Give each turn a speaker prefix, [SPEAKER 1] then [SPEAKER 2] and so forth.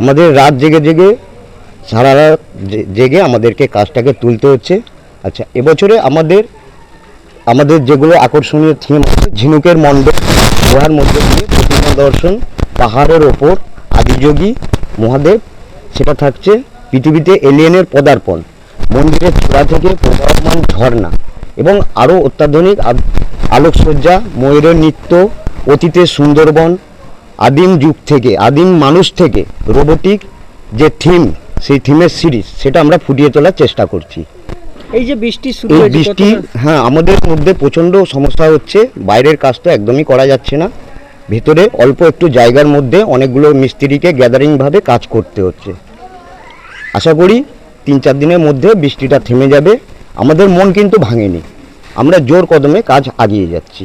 [SPEAKER 1] আমাদের রাত জেগে জেগে, সারা রাত জেগে আমাদেরকে কাজটাকে তুলতে হচ্ছে। আচ্ছা এবছরে আমাদের আমাদের যেগুলো আকর্ষণীয় থিম আছে, ঝিনুকের মণ্ডপ, গুহার মধ্যে দিয়ে প্রতিমা দর্শন, পাহাড়ের ওপর, আদিযোগী, মহাদেব, সেটা থাকছে পৃথিবীতে এলিয়েনের পদার্পণ, মন্দিরের চূড়া থেকে প্রবাহমান ঝর্ণা এবং আরও অত্যাধুনিক আলোকসজ্জা, ময়ূরের নৃত্য, অতীতের সুন্দরবন আদিম যুগ থেকে আদিম মানুষ থেকে রোবোটিক যে থিম সেই থিমের সিরিজ সেটা আমরা ফুটিয়ে তোলার চেষ্টা করছি।
[SPEAKER 2] এই যে বৃষ্টি শুরু
[SPEAKER 1] এই
[SPEAKER 2] হয়েছে
[SPEAKER 1] বৃষ্টি হ্যাঁ আমাদের মধ্যে প্রচণ্ড সমস্যা হচ্ছে বাইরের কাজ তো একদমই করা যাচ্ছে না। ভেতরে অল্প একটু জায়গার মধ্যে অনেকগুলো মিস্ত্রিকে গ্যাদারিংভাবে কাজ করতে হচ্ছে। আশা করি তিন চার দিনের মধ্যে বৃষ্টিটা থেমে যাবে। আমাদের মন কিন্তু ভাঙেনি। আমরা জোর কদমে কাজ আগিয়ে যাচ্ছি।